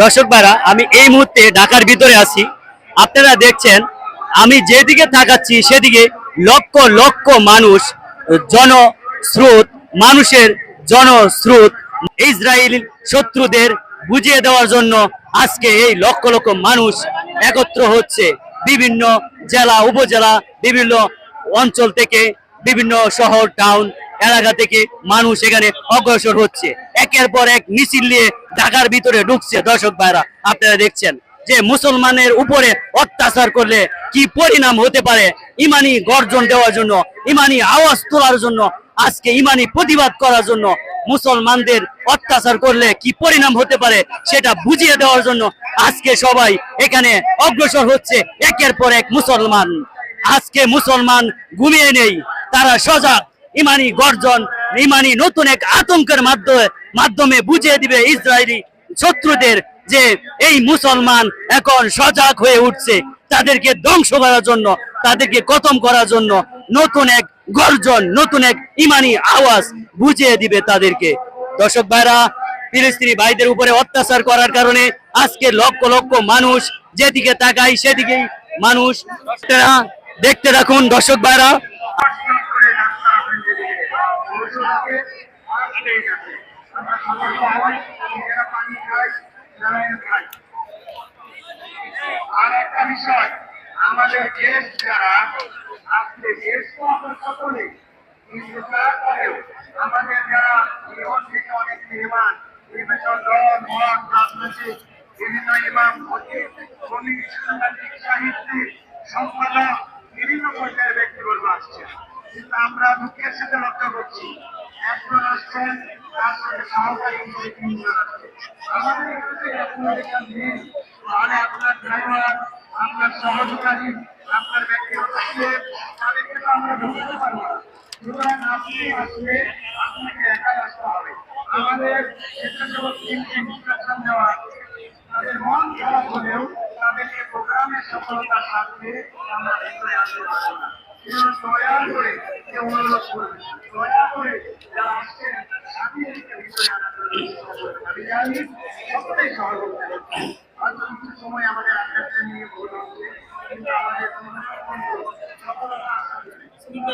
দর্শক ভাইরা, আমি এই মুহূর্তে ঢাকার ভিতরে আছি। আপনারা দেখছেন, আমি যেদিকে তাকাচ্ছি সেদিকে লক্ষ লক্ষ মানুষ, জনস্রোত, মানুষের জনস্রোত, ইসরায়েল শত্রুদের বুঝিয়ে দেওয়ার জন্য আজকে এই লক্ষ লক্ষ মানুষ একত্র হচ্ছে বিভিন্ন জেলা, উপজেলা, বিভিন্ন অঞ্চল থেকে বিভিন্ন শহর টাউন এলাকা থেকে মানুষ এখানে অগ্রসর হচ্ছে। একের পর এক মিছিল নিয়ে ঢাকার ভিতরে ঢুকছে দর্শক ভাইরা। আপনারা দেখছেন যে মুসলমানের উপরে অত্যাচার করলে কি পরিণাম হতে পারে? ইমানি গর্জন দেওয়ার জন্য, ইমানি আওয়াজ তোলার জন্য, আজকে ইমানি প্রতিবাদ করার জন্য মুসলমানদের অত্যাচার করলে কি পরিণাম হতে পারে সেটা বুঝিয়ে দেওয়ার জন্য আজকে সবাই এখানে অগ্রসর হচ্ছে একের পর এক মুসলমান। আজকে মুসলমান ঘুমিয়ে নেই, তারা সজাগ। ইমানি গর্জন, ইমানি নতুন এক আতঙ্কের মাধ্যমে মাধ্যমে বুঝিয়ে দিবে ইসরায়েলি শত্রুদের যে এই মুসলমান এখন সজাগ হয়ে উঠছে। তাদেরকে ধ্বংস করার জন্য, তাদেরকে খতম করার জন্য নতুন এক গর্জন, নতুন এক ইমানি আওয়াজ বুঝিয়ে দিবে তাদেরকে। দর্শক ভাইরা, ফিলিস্তিনি ভাইদের উপরে অত্যাচার করার কারণে আজকে লক্ষ লক্ষ মানুষ যেদিকে তাকাই সেদিকেই মানুষ। দেখতে রাখুন, দর্শক ভাইরা আর একটা বিষয় আমাদের দেশ যারা আজকে কিন্তু তারপরেও আমাদের যারা জীবন থেকে অনেক নির্মাণ বিভিন্ন দল মত রাজনৈতিক বিভিন্ন ইমাম খতিব শ্রমিক সাংবাদিক সাহিত্যিক সম্পাদক বিভিন্ন পর্যায়ের ব্যক্তিবর্গ আসছেন। কিন্তু আমরা দুঃখের সাথে লক্ষ্য করছি আসছেন তারপরে সহকারী আমাদের এখানে এখান নেই তাহলে আপনার ড্রাইভার আপনার সহযোগী আপনার ব্যক্তিগত তাদেরকে তো আমরা ঢুকতে পারব না সুতরাং আপনি আসলে আপনাকে একা আসতে হবে আমাদের স্বেচ্ছাসেবক টিমকে ইনস্ট্রাকশন দেওয়া তাদের মন খারাপ হলেও তাদেরকে প্রোগ্রামের সফলতার সাথে আমরা ভিতরে আসতে পারব না দয়া করে অনুরোধ করবে দয়া করে যারা আসছেন করবেন। আমি জানি সকলেই সহযোগিতা হয়তো কিছু সময় আমাদের আন্ডারস্ট্যান্ডিং নিয়ে ভুল হচ্ছে কিন্তু আমাদের সফলতা জন্য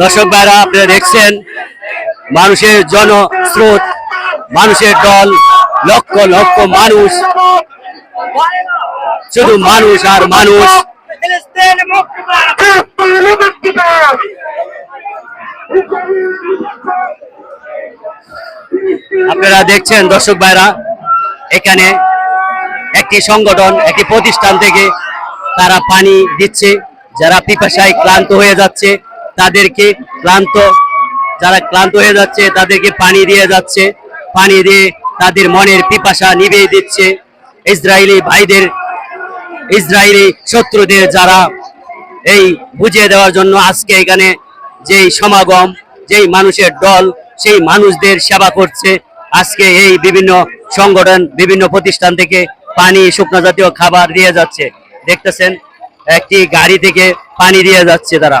দর্শক ভাইরা, আপনারা দেখছেন, মানুষের জনস্রোত, মানুষের দল, লক্ষ লক্ষ মানুষ। শুধু মানুষ আর মানুষ। আপনারা দেখছেন, দর্শক ভাইরা, এখানে একটি সংগঠন, একটি প্রতিষ্ঠান থেকে তারা পানি দিচ্ছে। যারা পিপাসায় ক্লান্ত হয়ে যাচ্ছে, তাদেরকে ক্লান্ত, যারা ক্লান্ত হয়ে যাচ্ছে, তাদেরকে পানি দিয়ে যাচ্ছে। পানি দিয়ে তাদের মনের পিপাসা নিভিয়ে দিচ্ছে। ইসরায়েলি ভাইদের, ইসরায়েলি শত্রুদের যারা এই বুঝিয়ে দেওয়ার জন্য আজকে এখানে যেই সমাগম, যেই মানুষের দল, সেই মানুষদের সেবা করছে। আজকে এই বিভিন্ন সংগঠন, বিভিন্ন প্রতিষ্ঠান থেকে পানি, শুকনো জাতীয় খাবার দিয়ে যাচ্ছে। দেখতেছেন, একটি গাড়ি থেকে পানি দিয়ে যাচ্ছে তারা।